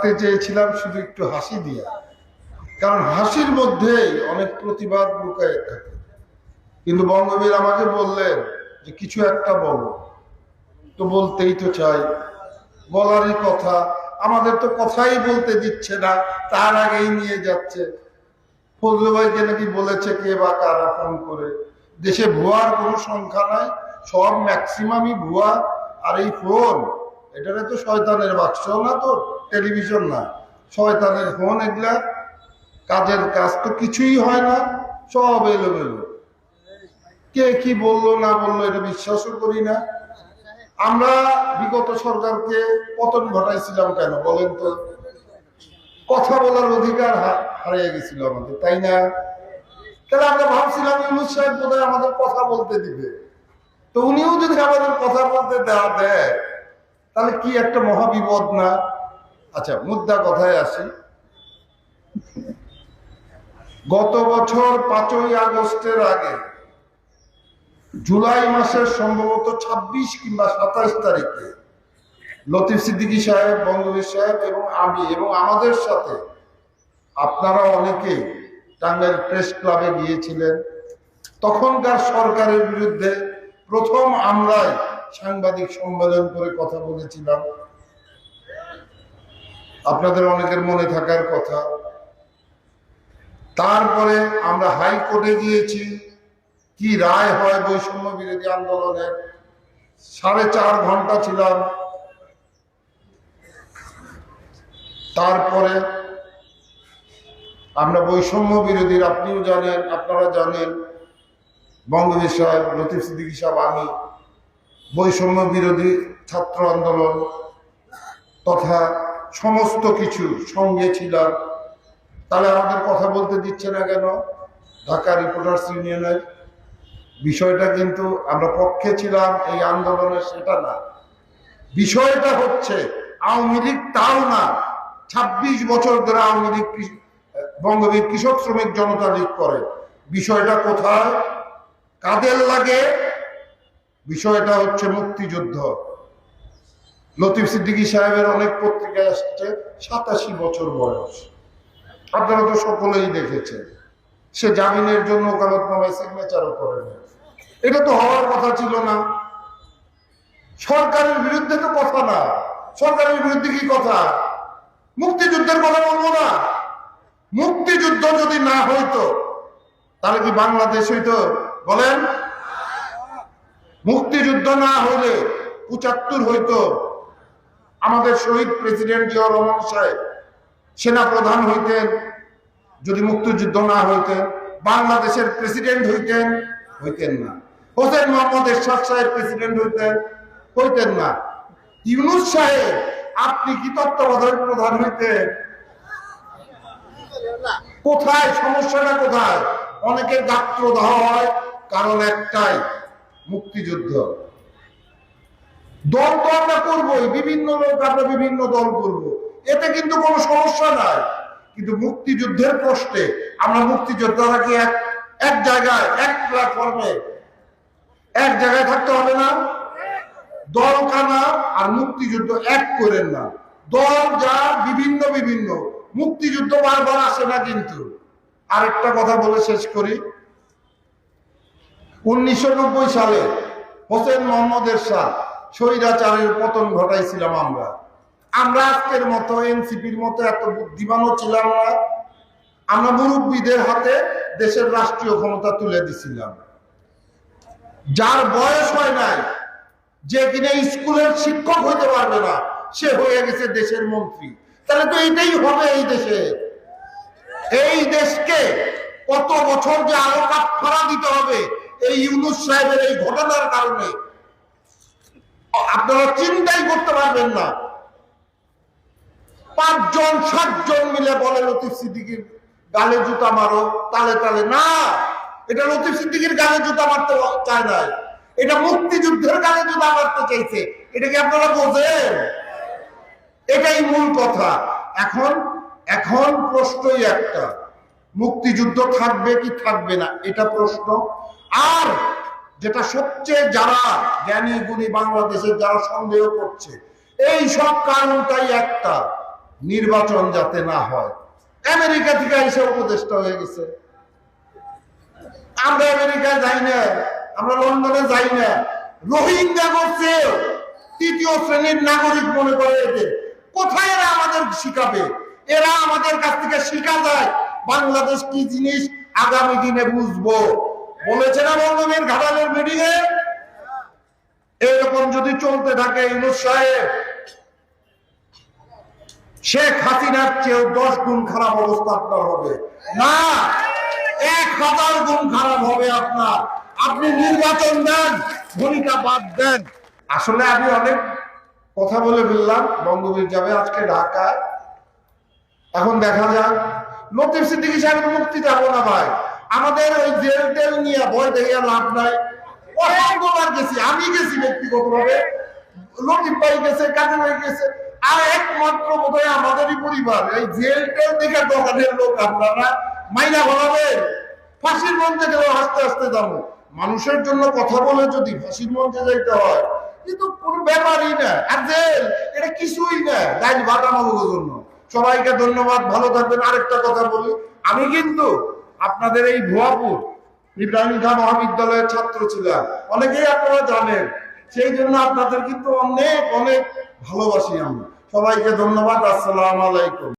থাকতে চেয়েছিলাম শুধু একটু হাসি দিয়া। কারণ হাসির মধ্যেই অনেক প্রতিবাদ লুকায় থাকে। কিন্তু বঙ্গবীর আমাকে বললেন যে, কিছু একটা বলো। তো বলতেই তো চাই। বলারই কথা। আমাদের তো কথাই বলতে দিচ্ছে না, তার আগেই নিয়ে যাচ্ছে। ফজলু ভাইকে নাকি বলেছে কে বা কারা ফোন করে। দেশে ভুয়ার কোনো সংখ্যা নাই, সব ম্যাক্সিমামই ভুয়া। আর এই ফোন এটারে তো শয়তানের বাক্স না তো টেলিভিশন না। শয়তানের ফোন এগুলা কাজের কাজ তো কিছুই হয় না, সব এলোমেলো। কে কি বলল না বলল এটা বিশ্বাসও করি না। আমরা বিগত সরকারকে পতন ঘটাইছিলাম কেন বলেন তো? কথা বলার অধিকার হারিয়ে গেছিল আমাদের, তাই না? তাহলে আমরা ভাবছিলাম ইউনুস সাহেব বোধহয় আমাদের কথা বলতে দিবে। তো উনিও যদি আমাদের কথা বলতে দেওয়া দেয় তাহলে কি একটা মহাবিপদ না? আচ্ছা মুদ্রা কথায় আসি। গত বছর পাঁচই আগস্টের আগে জুলাই মাসের সম্ভবত ২৬ কিংবা সাতাশ তারিখে লতিফ সিদ্দিকী সাহেব, বঙ্গবীর সাহেব এবং আমি এবং আমাদের সাথে আপনারা অনেকেই টাঙ্গাইল প্রেস ক্লাবে গিয়েছিলেন। তখনকার সরকারের বিরুদ্ধে প্রথম আমরাই সাংবাদিক সম্মেলন করে কথা বলেছিলাম। আপনাদের অনেকের মনে থাকার কথা। তারপরে আমরা হাইকোর্টে গিয়েছি। কি রায় হয় বৈষম্য বিরোধী আন্দোলনের সাড়ে চার ঘণ্টা ছিলাম। তারপরে আমরা বৈষম্য বিরোধীর, আপনিও জানেন, আপনারা জানেন সাহেব, লতিফ সিদ্দিকী সাহেব, আমি বৈষম্য বিরোধী ছাত্র আন্দোলন তথা সমস্ত কিছু সঙ্গে ছিলাম। তাহলে আমাদের কথা বলতে দিচ্ছে না কেন? ঢাকা রিপোর্টার্স ইউনিয়নের বিষয়টা কিন্তু আমরা পক্ষে ছিলাম, এই আন্দোলনের সেটা না। বিষয়টা হচ্ছে, আওয়ামী লীগ তাও না। ২৬ বছর ধরে আওয়ামী লীগ বঙ্গবীর কৃষক শ্রমিক জনতা লীগ করে। বিষয়টা কোথায়? কাদের লাগে? বিষয়টা হচ্ছে মুক্তিযুদ্ধ। লতিফ সিদ্দিকী সাহেবের অনেক পত্রিকা আসছে, সাতাশি বছর বয়স। আপনারা তো সকলেই দেখেছেন। সে জামিনের জন্য ওকালতনামায় সিগনেচারও করেন। এটা তো হওয়ার কথা ছিল না। সরকারের বিরুদ্ধে তো কথা না। সরকারের বিরুদ্ধে কি কথা? মুক্তিযুদ্ধের কথা বলব না। মুক্তিযুদ্ধ যদি না হইতো, তাহলে কি বাংলাদেশ হইতো? বলেন মুক্তিযুদ্ধ না হইলে পঁচাত্তর হইতো আমাদের শহীদ প্রেসিডেন্ট জিয়াউর রহমান সাহেব সেনা প্রধান হইতেন, যদি মুক্তিযুদ্ধ না হইতেন, বাংলাদেশের প্রেসিডেন্ট হইতেন হইতেন না। হোসেন মোহাম্মদ এরশাদ সাহেব প্রেসিডেন্ট হইতেন হইতেন না। ইউনুস সাহেব, আপনি কি তত্ত্বাবধায়ক প্রধান হইতেন? কোথায়? সমস্যাটা কোথায়? অনেকের গাত্র দেওয়া হয়, কারণ একটাই মুক্তিযুদ্ধ। দল তো আমরা করবোই, বিভিন্ন লোক আমরা বিভিন্ন দল করব। এতে কিন্তু কোনো সমস্যা নাই। কিন্তু মুক্তিযুদ্ধের প্রশ্নে আমরা মুক্তিযোদ্ধারা কি এক এক জায়গায়, এক প্ল্যাটফর্মে এক জায়গায় থাকতে হবে না। দল কানা আর মুক্তিযুদ্ধ এক করেন না। দল যা বিভিন্ন বিভিন্ন। মুক্তিযুদ্ধ বারবার আসে না কিন্তু। আরেকটা কথা বলে শেষ করি। উনিশশো নব্বই সালে হোসেন মোহাম্মদ এরশাদ স্বৈরাচারের পতন ঘটাইছিলাম আমরা। আমরা আজকের মতো এনসিপির মতো এত বুদ্ধিমানও ছিলাম না। আমরা মুরব্বীদের হাতে দেশের রাষ্ট্রীয় ক্ষমতা তুলে দিছিলাম। যার বয়স হয় নাই, যে কিনা স্কুলের শিক্ষক হইতে পারবে না, সে হয়ে গেছে দেশের মন্ত্রী। তাহলে তো এটাই হবে এই দেশে। এই দেশকে কত বছর যে আলো ফাড়া দিতে হবে এই ইউনুস সাহেবের এই ঘটনার কারণে। আপনারা চিন্তাই করতে পারবেন না। পাঁচজন, সাতজন মিলে বলে, লতিফ সিদ্দিকির গালে জুতা মারো, তালে তালে। না, এটা লতিফ সিদ্দিকির গালে জুতা মারতে চায় নাই। এটা মুক্তিযুদ্ধের গালে জুতা মারতে চাইছে। এটা কি আপনারা বোঝেন? এটাই মূল কথা। এখন এখন প্রশ্নই একটা। মুক্তিযুদ্ধ থাকবে কি থাকবে না? এটা প্রশ্ন। আর যেটা সবচেয়ে যারা জ্ঞানী, গুণী বাংলাদেশের যারা সন্দেহ করছে, এই সব কারণটাই একটা, নির্বাচন যাতে না হয়। আমেরিকা থেকে এসে উপদেষ্টা হয়ে গেছে। আমরা আমেরিকায় যাই না, আমরা লন্ডনে যাই না। রোহিঙ্গা করছে, তৃতীয় শ্রেণির নাগরিক মনে করে এদের। কোথায় এরা আমাদের শিখাবে? এরা আমাদের কাছ থেকে শিখা যায়, বাংলাদেশ কি জিনিস আগামী দিনে বুঝব। বলেছে না বঙ্গবীর ঘাটালের মিটিংয়ে এরকম যদি চলতে থাকে ইউনুস সাহেব, শেখ হাসিনার চেয়েও দশ গুণ খারাপ অবস্থা আপনার হবে। না, এক হাজার গুণ খারাপ হবে আপনার। আপনি নির্বাচন দেন, ভূমিকা বাদ দেন। আসলে আমি অনেক কথা বলে ফেললাম, বঙ্গবীর যাবে আজকে ঢাকায়। এখন দেখা যাক। লতিফ সিদ্দিকি সাহেব মুক্তি যাব না ভাই। আমাদের ওই জেল টেল নিয়ে ভয় দেখে লাভ নাই। অসংখ্যবার গেছি, আমি গেছি ব্যক্তিগতভাবে। লতিফ ভাই গেছে, কাজে ভাই গেছে। আর একমাত্র বোধহয় আমাদেরই পরিবার, এই জেল টেল দেখে দোকানের লোক আপনারা। মাইনা ভরাবেন ফাঁসির মঞ্চে গেলেও হাসতে হাসতে যাব। মানুষের জন্য কথা বলে যদি ফাঁসির মঞ্চে যাইতে হয়, কিন্তু কোনো ব্যাপারই না। আর জেল, এটা কিছুই না ডাইল ভাটা মাগুলোর জন্য। সবাইকে ধন্যবাদ, ভালো থাকবেন। আরেকটা কথা বলি, আমি কিন্তু আপনাদের এই ভুয়াপুর ইব্রাহিম খান মহাবিদ্যালয়ের ছাত্র ছিলেন। অনেকেই আপনারা জানেন, সেই জন্য আপনাদের কিন্তু অনেক অনেক ভালোবাসি আমি। সবাইকে ধন্যবাদ, আসসালাম আলাইকুম।